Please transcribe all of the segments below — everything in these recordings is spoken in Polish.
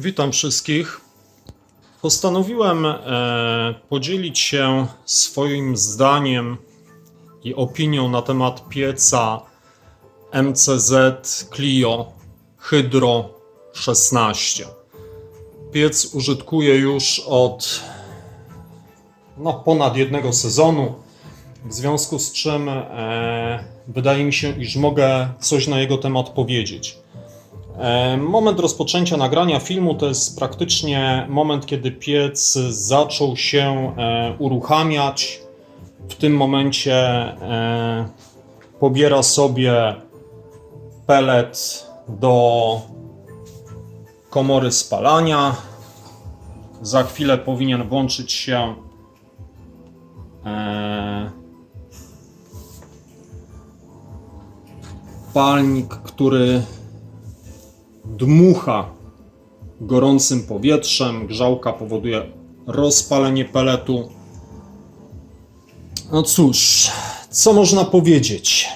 Witam wszystkich. Postanowiłem e, podzielić się swoim zdaniem i opinią na temat pieca MCZ Clio Hydro 16. Piec użytkuję już od no, ponad jednego sezonu, w związku z czym e, wydaje mi się, iż mogę coś na jego temat powiedzieć. E, Moment rozpoczęcia nagrania filmu to jest praktycznie moment, kiedy piec zaczął się e, uruchamiać. W tym momencie e, pobiera sobie pelet do komory spalania. Za chwilę powinien włączyć się palnik, który dmucha gorącym powietrzem. Grzałka powoduje rozpalenie peletu. No cóż, co można powiedzieć?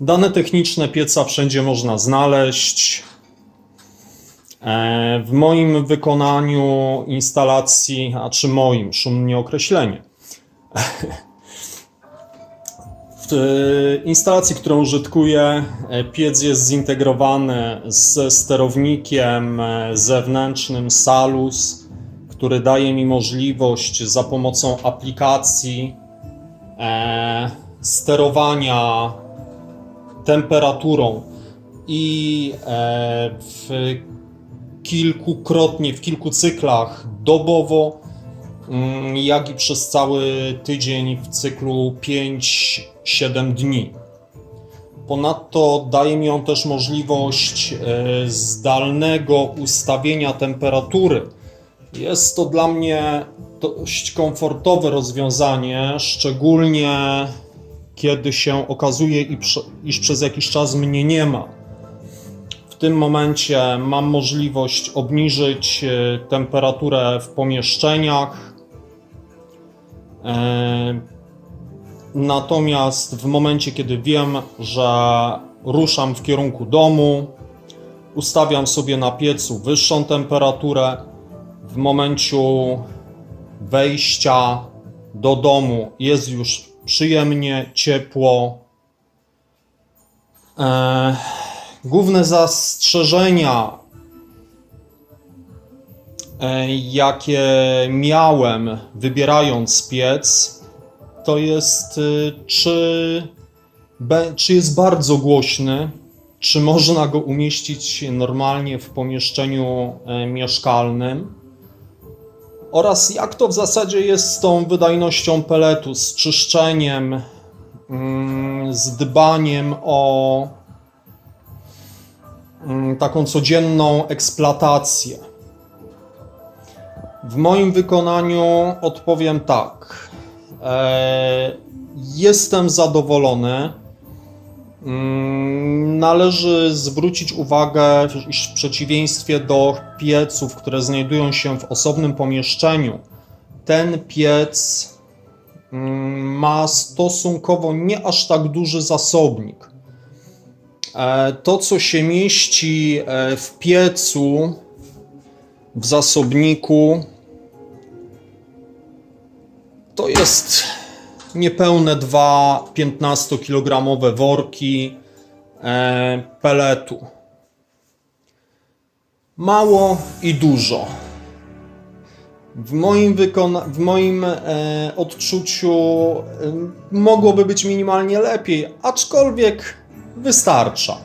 Dane techniczne pieca wszędzie można znaleźć. E, W moim wykonaniu instalacji, a czy moim, szumnie określenie. E, instalacji, którą użytkuję, e, piec jest zintegrowany ze sterownikiem e, zewnętrznym Salus, który daje mi możliwość za pomocą aplikacji sterowania temperaturą. I w kilkukrotnie, w kilku cyklach dobowo Mm, jak i przez cały tydzień w cyklu 5-7 dni. Ponadto daje mi on też możliwość e, zdalnego ustawienia temperatury. Jest to dla mnie dość komfortowe rozwiązanie, szczególnie kiedy się okazuje, iż przez jakiś czas mnie nie ma. W tym momencie mam możliwość obniżyć e, temperaturę w pomieszczeniach. Natomiast w momencie, kiedy wiem, że ruszam w kierunku domu, ustawiam sobie na piecu wyższą temperaturę. W momencie wejścia do domu jest już przyjemnie, ciepło. E, Główne zastrzeżenia, e, jakie miałem wybierając piec, to jest y, czy, czy jest bardzo głośny, czy można go umieścić normalnie w pomieszczeniu e, mieszkalnym oraz jak to w zasadzie jest z tą wydajnością peletu, z czyszczeniem, mm, z dbaniem o mm, taką codzienną eksploatację. W moim wykonaniu odpowiem tak. E, Jestem zadowolony. Mm, Należy zwrócić uwagę, iż w przeciwieństwie do pieców, które znajdują się w osobnym pomieszczeniu, ten piec mm, ma stosunkowo nie aż tak duży zasobnik. E, To, co się mieści e, w piecu, w zasobniku, to jest nipełne dwa 15-kilogramowe worki e, peletu. Mało i dużo. W moim, wykona- w moim e, odczuciu e, mogłoby być minimalnie lepiej, aczkolwiek wystarcza.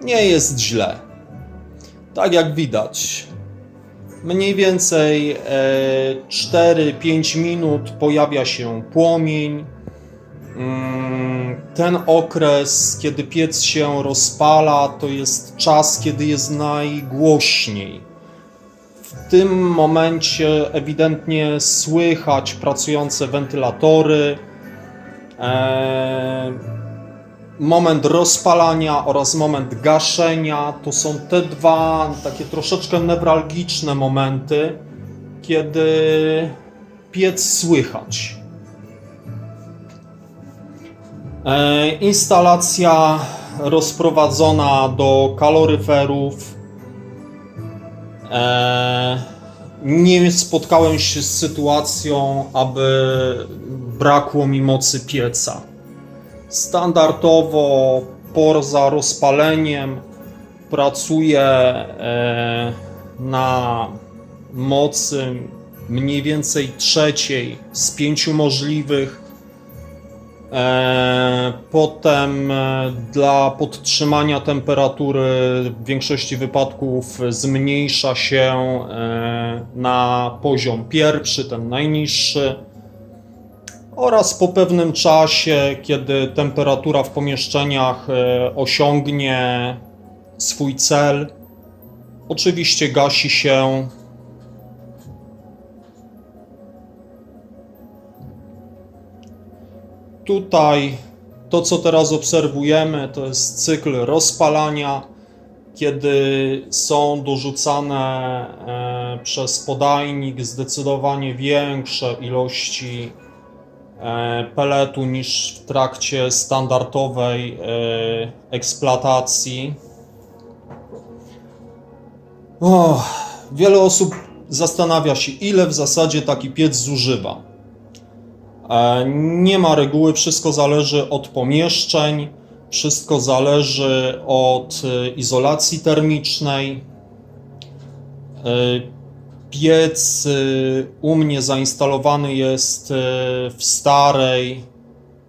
Nie jest źle. Tak jak widać, mniej więcej e, 4-5 minut pojawia się płomień. Mm, Ten okres, kiedy piec się rozpala, to jest czas, kiedy jest najgłośniej. W tym momencie ewidentnie słychać pracujące wentylatory. Moment rozpalania oraz moment gaszenia to są te dwa takie troszeczkę newralgiczne momenty, kiedy piec słychać. E, instalacja rozprowadzona do kaloryferów E, nie spotkałem się z sytuacją, aby brakło mi mocy pieca. Standardowo poza rozpaleniem pracuję e, na mocy mniej więcej trzeciej z pięciu możliwych. E, Potem e, dla podtrzymania temperatury w większości wypadków zmniejsza się na poziom pierwszy, ten najniższy. Oraz po pewnym czasie, kiedy temperatura w pomieszczeniach e, osiągnie swój cel, oczywiście gasi się Tutaj. To, co teraz obserwujemy, to jest cykl rozpalania, kiedy są dorzucane e, przez podajnik zdecydowanie większe ilości peletu niż w trakcie standardowej e, eksploatacji. O, wiele osób zastanawia się, ile w zasadzie taki piec zużywa. E, Nie ma reguły, wszystko zależy od pomieszczeń, wszystko zależy od e, izolacji termicznej. Piec e, u mnie zainstalowany jest e, w starej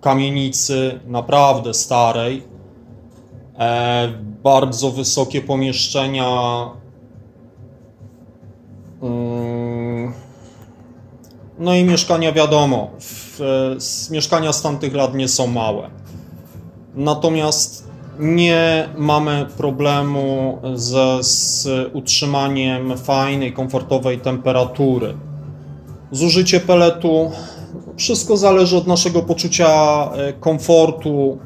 kamienicy, naprawdę starej. E, Bardzo wysokie pomieszczenia. mm, no i mieszkania wiadomo, z mieszkania z tamtych lat nie są małe. Natomiast nie mamy problemu ze, z utrzymaniem fajnej, komfortowej temperatury. Zużycie peletu, wszystko zależy od naszego poczucia e, komfortu,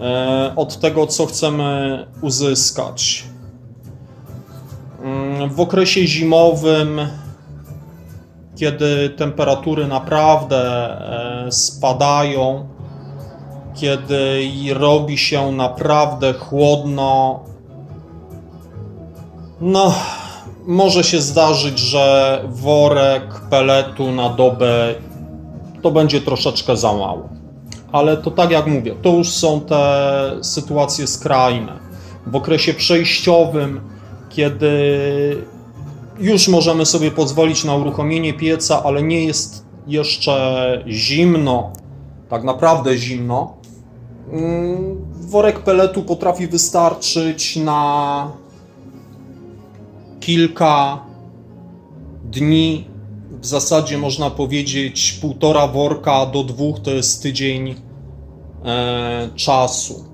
e, od tego, co chcemy uzyskać. Mm, W okresie zimowym kiedy temperatury naprawdę e, spadają, kiedy robi się naprawdę chłodno, no, może się zdarzyć, że worek peletu na dobę to będzie troszeczkę za mało. Ale to tak jak mówię, to już są te sytuacje skrajne. W okresie przejściowym, kiedy już możemy sobie pozwolić na uruchomienie pieca, ale nie jest jeszcze zimno, tak naprawdę zimno. Mm, Worek peletu potrafi wystarczyć na kilka dni. W zasadzie można powiedzieć półtora worka do dwóch to jest tydzień e, czasu.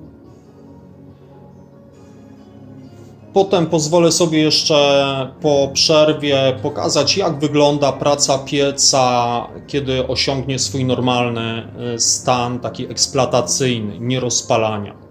Potem pozwolę sobie jeszcze po przerwie pokazać, jak wygląda praca pieca, kiedy osiągnie swój normalny y, stan, taki eksploatacyjny, nie rozpalania.